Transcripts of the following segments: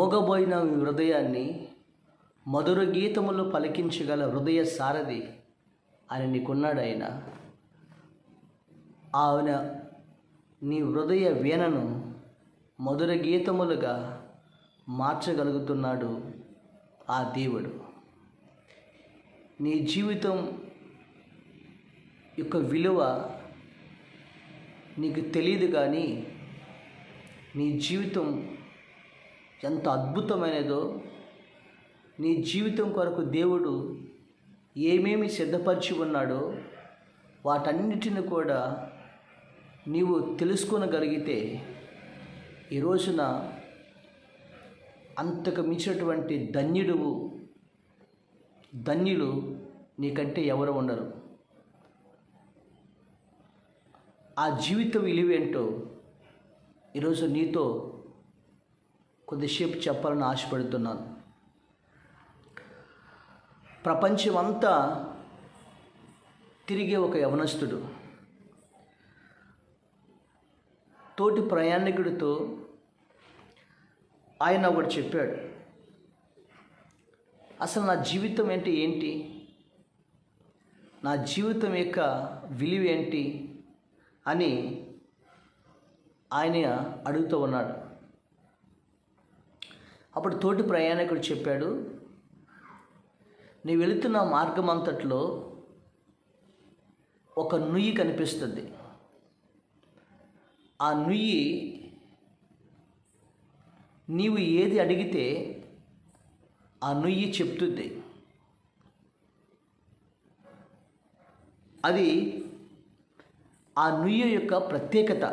మోగబోయిన మీ హృదయాన్ని మధుర గీతములు పలికించగల హృదయ సారథి అని నీకున్నాడు ఆయన. ఆయన నీ హృదయ వీణను మధుర గీతములుగా మార్చగలుగుతున్నాడు ఆ దేవుడు. నీ జీవితం యొక్క విలువ నీకు తెలియదు కానీ నీ జీవితం ఎంత అద్భుతమైనదో నీ జీవితం కొరకు దేవుడు ఏమేమి సిద్ధపరిచి ఉన్నాడో వాటన్నిటిని కూడా నీవు తెలుసుకొనగలిగితే ఈ రోజున అంతకు మించినటువంటి ధన్యుడువు ధన్యులు నీకంటే ఎవరు ఉండరు. ఆ జీవిత విలువేంటో ఈరోజు నీతో కొద్దిసేపు చెప్పాలని ఆశపడుతున్నాను. ప్రపంచమంతా తిరిగే ఒక యవనస్తుడు. తోటి ప్రయాణికుడితో ఆయన ఒకటి చెప్పాడు అసలు నా జీవితం అంటే ఏంటి? నా జీవితం యొక్క విలువ ఏంటి? అని ఆయన అడుగుతూ ఉన్నాడు. అప్పుడు తోటి ప్రయాణికుడు చెప్పాడు నీ వెళుతున్న మార్గం అంతట్లో ఒక నుయ్యి కనిపిస్తుంది. ఆ నుయ్యి నీవు ఏది అడిగితే ఆ నుయ్యి చెప్తుంది. అది ఆ నుయ్యి యొక్క ప్రత్యేకత.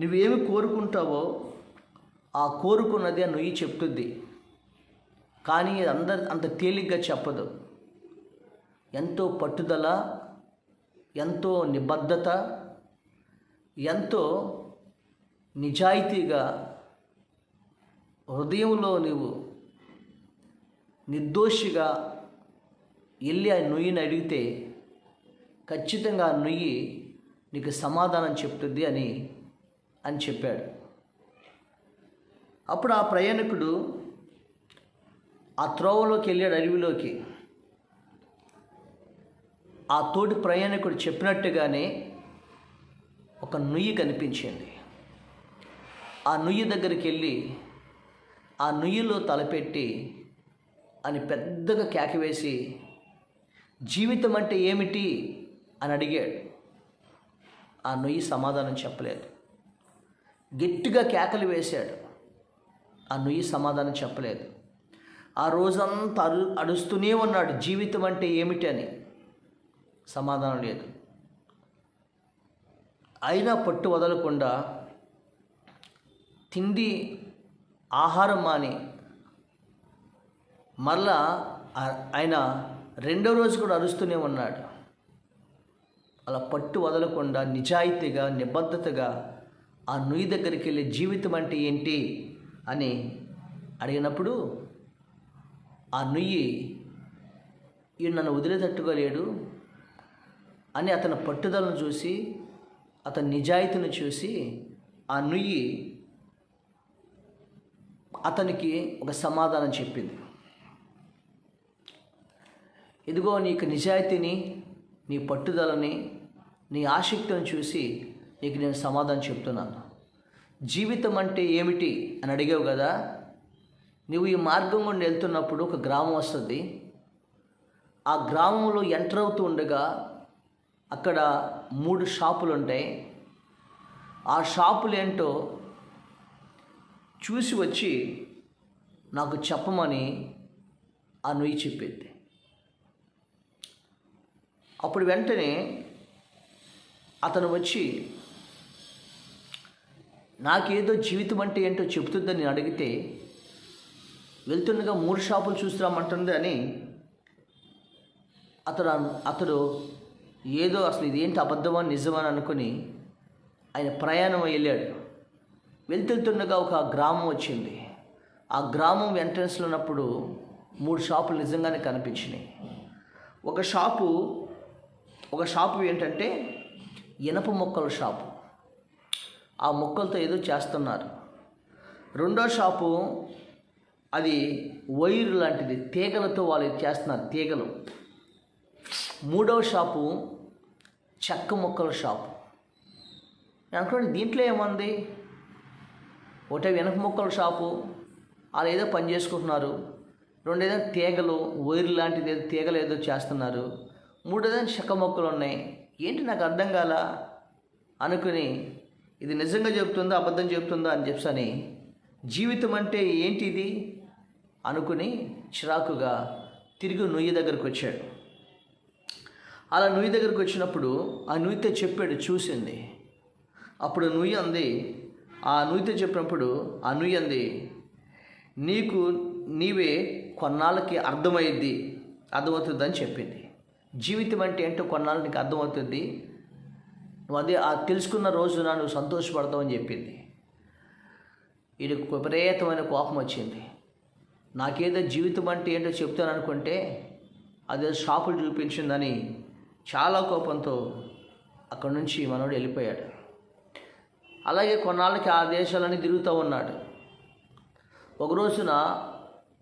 నువ్వేమి కోరుకుంటావో ఆ కోరుకున్నది ఆ నుయ్యి చెప్తుంది. కానీ అది అందరు అంత తేలిగ్గా చెప్పదు. ఎంతో పట్టుదల ఎంతో నిబద్ధత ఎంతో నిజాయితీగా హృదయంలో నీవు నిర్దోషిగా వెళ్ళి ఆ నుయ్యిని అడిగితే ఖచ్చితంగా ఆ నుయ్యి నీకు సమాధానం చెప్తుంది అని అని చెప్పాడు. అప్పుడు ఆ ప్రయాణికుడు ఆ త్రోవలోకి వెళ్ళాడు అడవిలోకి. ఆ తోటి ప్రయాణికుడు చెప్పినట్టుగానే ఒక నుయ్యి కనిపించింది. ఆ నుయ్యి దగ్గరికి వెళ్ళి ఆ నుయ్యిలో తలపెట్టి అని పెద్దగా కేకవేసి జీవితం అంటే ఏమిటి? అని అడిగాడు. ఆ నుయ్యి సమాధానం చెప్పలేదు. గట్టిగా కేకలు వేశాడు. ఆ నుయ్యి సమాధానం చెప్పలేదు. ఆ రోజంతా అరు అడుస్తూనే ఉన్నాడు జీవితం అంటే ఏమిటి అని. సమాధానం లేదు. అయినా పట్టు వదలకుండా తిండి ఆహారం మాని మరలా ఆయన రెండో రోజు కూడా అరుస్తూనే ఉన్నాడు. అలా పట్టు వదలకుండా నిజాయితీగా నిబద్ధతగా ఆ నుయ్యి దగ్గరికి వెళ్ళి జీవితం అంటే ఏంటి? అని అడిగినప్పుడు ఆ నుయ్యి ఈయన నన్ను వదిలేటట్టుగా లేడు అని అతని పట్టుదలను చూసి అతని నిజాయితీని చూసి ఆ నుయ్యి అతనికి ఒక సమాధానం చెప్పింది. ఇదిగో నీకు నిజాయితీని నీ పట్టుదలని నీ ఆసక్తిని చూసి నీకు నేను సమాధానం చెప్తున్నాను. జీవితం అంటే ఏమిటి అని అడిగావు కదా? నువ్వు ఈ మార్గం గుండా వెళ్తున్నప్పుడు ఒక గ్రామం వస్తుంది. ఆ గ్రామంలో ఎంటర్ అవుతూ ఉండగా అక్కడ మూడు షాపులు ఉంటాయి. ఆ షాపులు ఏంటో చూసి వచ్చి నాకు చెప్పమని ఆ నుయ్యి చెప్పింది. అప్పుడు వెంటనే అతను వచ్చి నాకేదో జీవితం అంటే ఏంటో చెబుతుందని అడిగితే వెళ్తుండగా మూడు షాపులు చూసిరామంటుంది అని అతడు అతడు ఏదో అసలు ఇదేంటి అబద్ధమా నిజమా అని అనుకుని ఆయన ప్రయాణం వెళ్ళాడు. వెళ్తుండగా ఒక గ్రామం వచ్చింది. ఆ గ్రామం ఎంట్రన్స్లో ఉన్నప్పుడు మూడు షాపులు నిజంగానే కనిపించినాయి. ఒక షాపు ఒక షాపు ఏంటంటే ఇనప మొక్కల షాపు. ఆ ముక్కలతో ఏదో చేస్తున్నారు. రెండో షాపు అది వైర్ లాంటిది. తీగలతో వాళ్ళు చేస్తున్నారు తీగలు. మూడవ షాపు చెక్క ముక్కల షాపు. అనుకోండి దీంట్లో ఏముంది? ఒకటే వెనక ముక్కల షాపు. వాళ్ళు ఏదో పని చేసుకుంటున్నారు. రెండు తీగలు వైర్ లాంటిది ఏదో తీగలు ఏదో చేస్తున్నారు. మూడు చెక్క మొక్కలు ఉన్నాయి. ఏంటి నాకు అర్థం కాల? అనుకుని ఇది నిజంగా చెప్తుందా అబద్ధం చెప్తుందా అని చెప్పని జీవితం అంటే ఏంటిది? అనుకుని చిరాకుగా తిరిగి నుయ్యి దగ్గరకు వచ్చాడు. అలా నుయ్యి దగ్గరకు వచ్చినప్పుడు ఆ నుయ్యితో చెప్పాడు చూసింది. అప్పుడు నుయ్యి అంది ఆ నుయ్యితో చెప్పినప్పుడు ఆ నుయ్యి అంది నీకు నీవే కొన్నాళ్ళకి అర్థమైద్ది అర్థమవుతుందని చెప్పింది. జీవితం అంటే ఏంటో కొన్నాళ్ళు నీకు అర్థమవుతుంది నువ్వు అది ఆ తెలుసుకున్న రోజున నువ్వు సంతోషపడతావని చెప్పింది. వీడికి విపరీతమైన కోపం వచ్చింది. నాకేదో జీవితం అంటే ఏంటో చెప్తాను అనుకుంటే అదే షాపులు చూపించిందని చాలా కోపంతో అక్కడి నుంచి మనోడు వెళ్ళిపోయాడు. అలాగే కొన్నాళ్ళకి ఆ దేశాలని తిరుగుతూ ఉన్నాడు. ఒక రోజున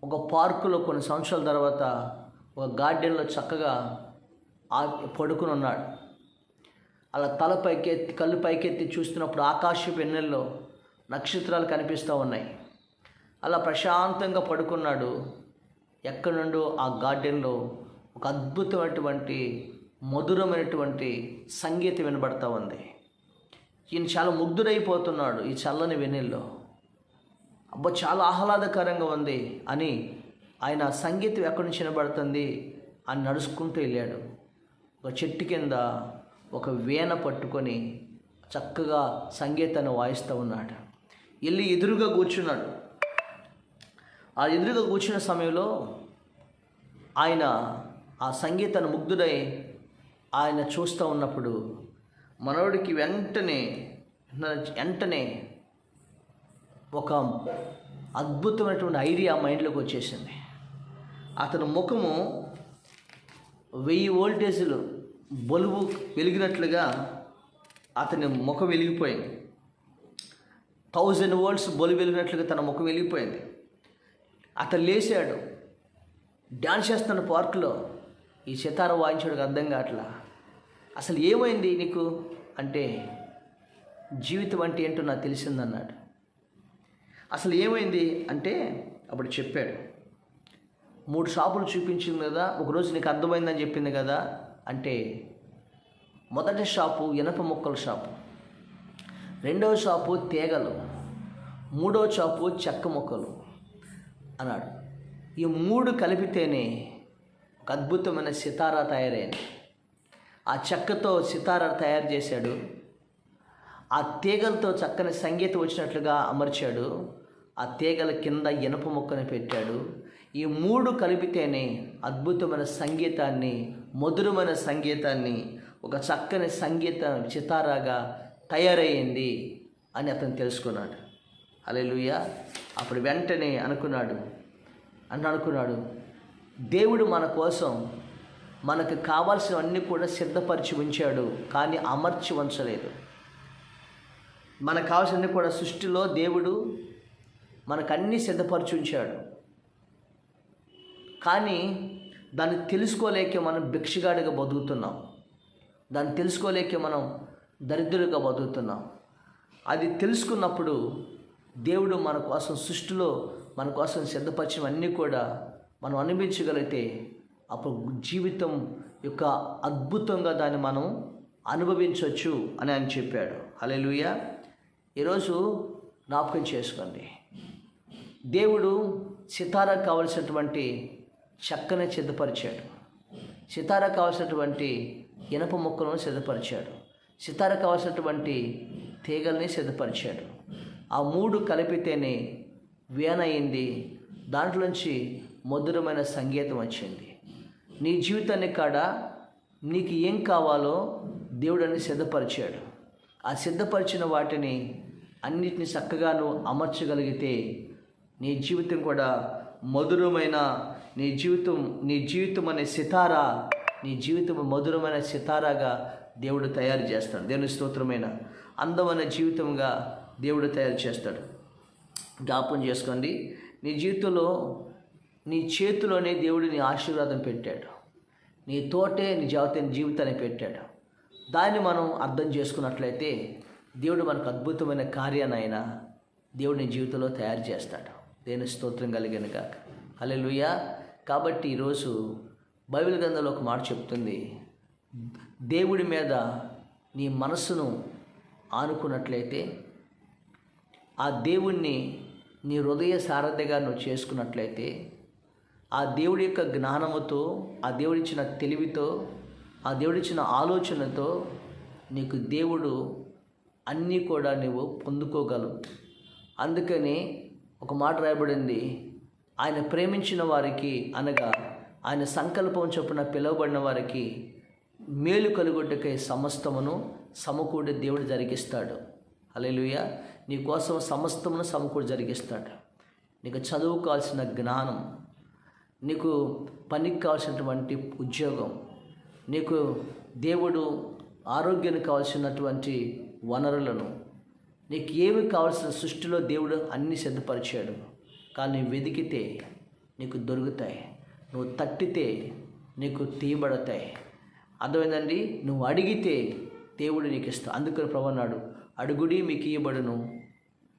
ఒక పార్కులో కొన్ని సంవత్సరాల తర్వాత ఒక గార్డెన్లో చక్కగా ఆ పడుకుని ఉన్నాడు. అలా తల పైకెత్తి కళ్ళు పైకెత్తి చూస్తున్నప్పుడు ఆకాశ వెన్నెల్లో నక్షత్రాలు కనిపిస్తూ ఉన్నాయి. అలా ప్రశాంతంగా పడుకున్నాడు. ఎక్కడి నుండో ఆ గార్డెన్లో ఒక అద్భుతమైనటువంటి మధురమైనటువంటి సంగీతం వినబడతా ఉంది. ఈయన చాలా ముగ్ధుడైపోతున్నాడు ఈ చల్లని వెన్నెల్లో. అబ్బా చాలా ఆహ్లాదకరంగా ఉంది అని ఆయన సంగీతం ఎక్కడి నుంచి వినబడుతుంది అని నడుచుకుంటూ వెళ్ళాడు. ఒక చెట్టు కింద ఒక వీణ పట్టుకొని చక్కగా సంగీతాన్ని వాయిస్తూ ఉన్నాడు. వెళ్ళి ఎదురుగా కూర్చున్నాడు. ఆ ఎదురుగా కూర్చున్న సమయంలో ఆయన ఆ సంగీతాన్ని ముగ్ధుడై ఆయన చూస్తూ ఉన్నప్పుడు మనోడికి వెంటనే వెంటనే ఒక అద్భుతమైనటువంటి ఐడియా మైండ్లోకి వచ్చేసింది. అతని ముఖము వెయ్యి వోల్టేజీలు బల్బు వెలిగినట్లుగా అతని ముఖం వెలిగిపోయింది. థౌజండ్ వోల్ట్స్ బల్బు వెలిగినట్లుగా తన ముఖం వెలిగిపోయింది. అతను లేచాడు. డ్యాన్స్ చేస్తున్న పార్కులో ఈ సితార వాయించాడు అర్థం కావట్లా? అసలు ఏమైంది నీకు? అంటే జీవితం అంటే ఏంటో నాకు తెలిసిందన్నాడు. అసలు ఏమైంది అంటే అప్పుడు చెప్పాడు. మూడు షాపులు చూపించింది కదా ఒకరోజు నీకు అర్థమైందని చెప్పింది కదా? అంటే మొదటి షాపు ఇనప ముక్కల షాపు. రెండవ షాపు తీగలు. మూడవ షాపు చెక్క ముక్కలు అన్నాడు. ఈ మూడు కలిపితేనే ఒక అద్భుతమైన సితారా తయారైంది. ఆ చెక్కతో సితారా తయారు చేశాడు. ఆ తీగలతో చక్కని సంగీతం వచ్చినట్లుగా అమర్చాడు. ఆ తీగల కింద ఇనప మొక్కను పెట్టాడు. ఈ మూడు కలిపితేనే అద్భుతమైన సంగీతాన్ని మధురమైన సంగీతాన్ని ఒక చక్కని సంగీత చితారాగా తయారయ్యింది అని అతను తెలుసుకున్నాడు. అలెలుయ అప్పుడు వెంటనే అనుకున్నాడు. అని అనుకున్నాడు దేవుడు మన కోసం మనకు కావాల్సినవన్నీ కూడా సిద్ధపరిచి ఉంచాడు కానీ అమర్చి ఉంచలేదు. మనకు కావాల్సినవన్నీ కూడా సృష్టిలో దేవుడు మనకు అన్నీ సిద్ధపరిచి ఉంచాడు. కానీ దాన్ని తెలుసుకోలేక మనం భిక్షగాడిగా బతుకుతున్నాం. దాన్ని తెలుసుకోలేక మనం దరిద్రుడిగా బతుకుతున్నాం. అది తెలుసుకున్నప్పుడు దేవుడు మన కోసం సృష్టిలో మన కోసం సిద్ధపరిచినవన్నీ కూడా మనం అనుభవించగలిగితే అప్పుడు జీవితం యొక్క అద్భుతంగా దాన్ని మనం అనుభవించవచ్చు అని ఆయన చెప్పాడు. అలే లూయ ఈరోజు జ్ఞాపకం చేసుకోండి. దేవుడు సితారా కావలసినటువంటి చక్కని సిద్ధపరిచాడు. సితార కావలసినటువంటి ఇనప మొక్కలను సిద్ధపరిచాడు. సితార కావలసినటువంటి తీగల్ని సిద్ధపరిచాడు. ఆ మూడు కలిపితేనే వీణ అయింది. దాంట్లోంచి మధురమైన సంగీతం వచ్చింది. నీ జీవితాన్ని కాడ నీకు ఏం కావాలో దేవుడని సిద్ధపరిచాడు. ఆ సిద్ధపరిచిన వాటిని అన్నిటిని చక్కగా నువ్వు అమర్చగలిగితే నీ జీవితం కూడా మధురమైన నీ జీవితం నీ జీవితం అనే సితారా నీ జీవితం మధురమైన సితారాగా దేవుడు తయారు చేస్తాడు. దేవుని స్తోత్రమైన అందమైన జీవితంగా దేవుడు తయారు చేస్తాడు. జ్ఞాపం చేసుకోండి. నీ జీవితంలో నీ చేతిలోనే దేవుడు నీ ఆశీర్వాదం పెట్టాడు. నీ తోటే నీ జాతీయ జీవితాన్ని పెట్టాడు. దాన్ని మనం అర్థం చేసుకున్నట్లయితే దేవుడు మనకు అద్భుతమైన కార్యాన్ని దేవుడు నీ జీవితంలో తయారు చేస్తాడు. దేని స్తోత్రం కలిగిన కాక అల్లెలుయ్యా కాబట్టి ఈరోజు బైబిల్ గ్రంథంలో ఒక మాట చెప్తుంది. దేవుడి మీద నీ మనస్సును ఆనుకున్నట్లయితే ఆ దేవుణ్ణి నీ హృదయ సారథిగా నువ్వు చేసుకున్నట్లయితే ఆ దేవుడి యొక్క జ్ఞానముతో ఆ దేవుడిచ్చిన తెలివితో ఆ దేవుడిచ్చిన ఆలోచనతో నీకు దేవుడు అన్నీ కూడా నువ్వు పొందుకోగలవు. అందుకని ఒక మాట రాయబడింది ఆయన ప్రేమించిన వారికి అనగా ఆయన సంకల్పం చొప్పున పిలువబడిన వారికి మేలు కలుగొట్టకై సమస్తమును సమకూడి దేవుడు జరిగిస్తాడు. అలెలుయ నీ కోసం సమస్తమును సమకూడి జరిగిస్తాడు. నీకు చదువుకోవాల్సిన జ్ఞానం నీకు పనికి కావాల్సినటువంటి ఉద్యోగం నీకు దేవుడు ఆరోగ్యానికి కావాల్సినటువంటి వనరులను నీకు ఏమి కావాల్సిన సృష్టిలో దేవుడు అన్ని సిద్ధపరిచాడు. కానీ వెతికితే నీకు దొరుకుతాయి. నువ్వు తట్టితే నీకు తీయబడతాయి. అర్థమైందండి? నువ్వు అడిగితే దేవుడు నీకు ఇస్తా అందుకని ప్రభు అన్నాడు అడుగుడి మీకు ఇయ్యబడును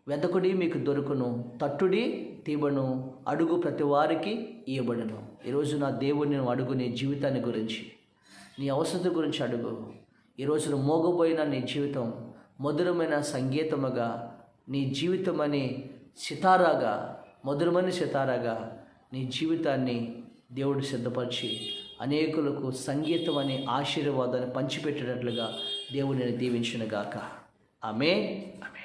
వెతకుడి మీకు దొరుకును తట్టుడి తీబను అడుగు ప్రతి వారికి ఇయ్యబడును. ఈరోజు నా దేవుడిని నువ్వు అడుగు నీ జీవితాన్ని గురించి. నీ అవసరం గురించి అడుగు. ఈరోజు నువ్వు మోగబోయిన నీ జీవితం మధురమైన సంగీతముగా నీ జీవితం అని సితారాగా మధురమైన సితారాగా నీ జీవితాన్ని దేవుడు సిద్ధపరిచి అనేకులకు సంగీతం అనే ఆశీర్వాదాన్ని పంచిపెట్టేటట్లుగా దేవుడిని దీవించినగాక. ఆమె ఆమె